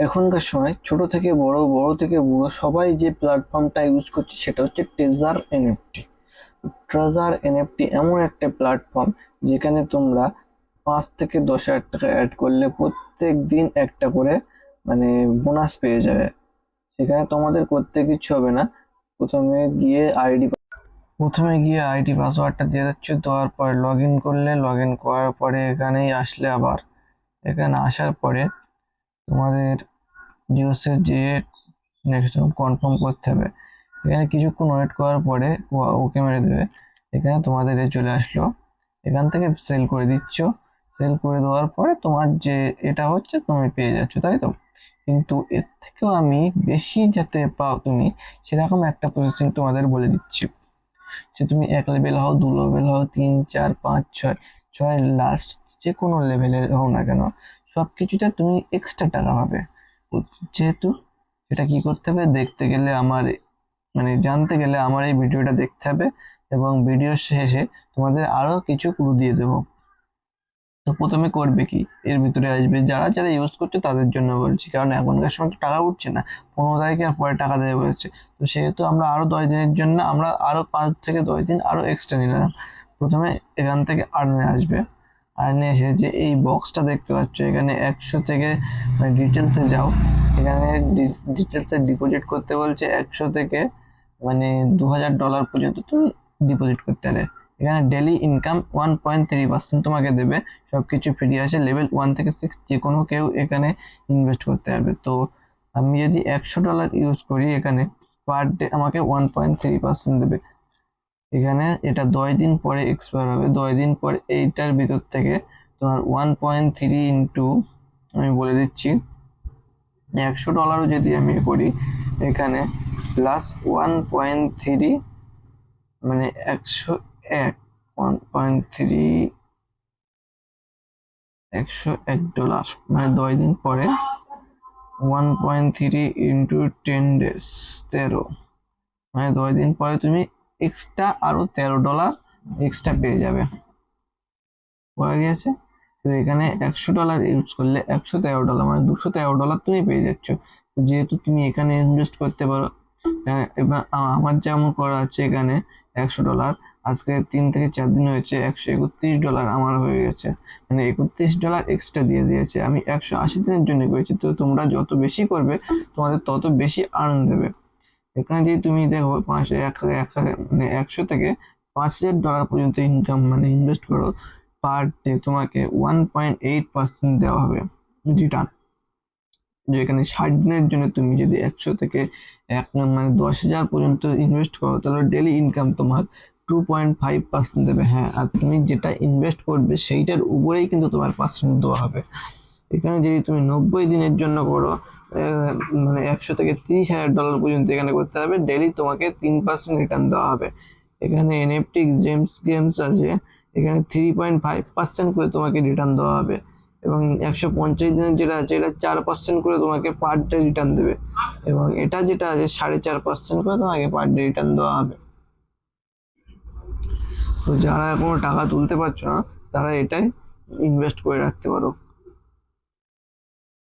এখনকার সময় ছোট থেকে বড় বড় থেকে বুড়ো সবাই যে প্ল্যাটফর্মটা ইউজ করছে সেটা হচ্ছে ট্রেজার এনএফটি ট্রেজার এনএফটি এমন একটা প্ল্যাটফর্ম যেখানে তোমরা পাঁচ থেকে দশ হাজার টাকা অ্যাড করলে প্রত্যেক দিন একটা করে মানে বোনাস পেয়ে যাবে। সেখানে তোমাদের করতে কিছু হবে না। প্রথমে গিয়ে আইডি প্রথমে গিয়ে আইডি পাসওয়ার্ডটা দিয়ে যাচ্ছে দেওয়ার পর লগ ইন করলে লগ ইন করার পরে এখানেই আসলে আবার। এখানে আসার পরে তোমাদের জিওসের যে নেক্সট কনফার্ম করতে হবে। এখানে কিছুক্ষণ ওয়েট করার পরে ওকে মেরে দেবে। এখানে তোমাদের এ চলে আসলো। এখান থেকে সেল করে দিচ্ছ। সেল করে দেওয়ার পরে তোমার যে এটা হচ্ছে, তুমি পেয়ে যাচ্ছ, তাই তো? কিন্তু এর থেকেও আমি বেশি যাতে পাও তুমি, সেরকম একটা প্রসেসিং তোমাদের বলে দিচ্ছি। যে তুমি এক লেভেল হও, দু লেভেল হও, তিন, চার, পাঁচ, ছয় ছয় লাস্ট যে কোনো লেভেলের হও না কেন। সব কিছুতে তুমি এক্সট্রা টাকা পাবে। যেহেতু এটা কি করতে হবে? দেখতে গেলে আমার মানে জানতে গেলে আমার এই ভিডিওটা দেখতে হবে এবং ভিডিওর শেষে তোমাদের আরও কিছু ক্লু দিয়ে দেবো। তো প্রথমে করবে কি? এর ভিতরে আসবে, যারা যারা ইউজ করছে তাদের জন্য বলছি, কারণ এখনকার সময় তো টাকা উঠছে না। পনেরো তারিখে আর পরে টাকা দেবে বলছে। তো সেহেতু আমরা আরও দশ দিনের জন্য আমরা আরও পাঁচ থেকে দশ দিন আরও এক্সট্রা নিলাম। প্রথমে এখান থেকে আর্নে আসবে। আর্নে এসে যে এই বক্সটা দেখতে পাচ্ছ, এখানে একশো থেকে মানে ডিটেলসে যাও। এখানে ডিটেলসে ডিপোজিট করতে বলছে একশো থেকে মানে দু হাজার ডলার পর্যন্ত তুমি ডিপোজিট করতে পারে এখানে daily income one point three percent তোমাকে দেবে। সব কিছু ফ্রি আছে লেভেল ওয়ান থেকে সিক্স যে কোনো কেউ এখানে ইনভেস্ট করতে পারবে। তো আমি যদি একশো ডলার ইউজ করি এখানে পার ডে আমাকে ওয়ান পয়েন্ট থ্রি পার্সেন্ট দেবে। এখানে এটা দশ দিন পরে এক্সপায়ার হবে। দশ দিন পর এইটার ভিতর থেকে তোমার ওয়ান পয়েন্ট থ্রি ইন্টু আমি বলে দিচ্ছি, একশো ডলারও যদি আমি করি, এখানে প্লাস ওয়ান পয়েন্ট থ্রি মানে একশো এক ওয়ান পয়েন্ট থ্রি একশো এক ডলার মানে দশ দিন পরে one point three into ten days তেরো মানে দশ দিন পরে তুমি এক্সট্রা আরও তেরো ডলার এক্সট্রা পেয়ে যাবে। বোঝা গিয়েছে তো এখানে একশো ডলার ইউজ করলে একশো তেরো ডলার মানে দুশো তেরো ডলার তুমি পেয়ে যাচ্ছ। যেহেতু তুমি এখানে ইনভেস্ট করতে পারো আহ, এবার আমার যেমন করা আছে এখানে একশো ডলার আজকে তিন থেকে চার দিন হয়েছে একশো একত্রিশ ডলার আমার হয়ে গেছে। মানে একত্রিশ ডলার এক্সট্রা দিয়ে দিয়েছে। আমি একশো আশি দিনের জন্য করেছি তো তোমরা যত বেশি করবে তোমাদের তত বেশি আর্ন দেবে। এখানে যদি তুমি দেখো পাঁচ এক এক মানে একশো থেকে পাঁচ হাজার ডলার পর্যন্ত ইনকাম মানে ইনভেস্ট করো পার ডে তোমাকে ওয়ান পয়েন্ট এইট পার্সেন্ট দেওয়া হবে রিটার্ন যে এখানে ষাট দিনের জন্য তুমি যদি একশো থেকে এক মানে দশ হাজার পর্যন্ত ইনভেস্ট করো, তাহলে ডেলি ইনকাম তোমার টু পয়েন্ট ফাইভ পার্সেন্ট দেবে। হ্যাঁ আর তুমি যেটা ইনভেস্ট করবে সেইটার উপরেই কিন্তু তোমার পার্সেন্ট দেওয়া হবে। এখানে যদি তুমি নব্বই দিনের জন্য করো মানে একশো থেকে তিরিশ হাজার ডলার পর্যন্ত এখানে করতে হবে। ডেলি তোমাকে তিন পার্সেন্ট রিটার্ন দেওয়া হবে। এখানে এনএফটি জেমস গেমস আছে। এখানে থ্রি পয়েন্ট ফাইভ পার্সেন্ট করে তোমাকে রিটার্ন দেওয়া হবে। এবং একশো পঞ্চাশ দিনের যেটা আছে, এটা চার পার্সেন্ট করে তোমাকে পার ডে রিটার্ন দেবে। এবং এটা যেটা আছে, সাড়ে চার পার্সেন্ট করে তোমাকে পার ডে রিটার্ন দেওয়া হবে। তো যারা এখনও টাকা তুলতে পারছ না, তারা এটাই ইনভেস্ট করে রাখতে পারো।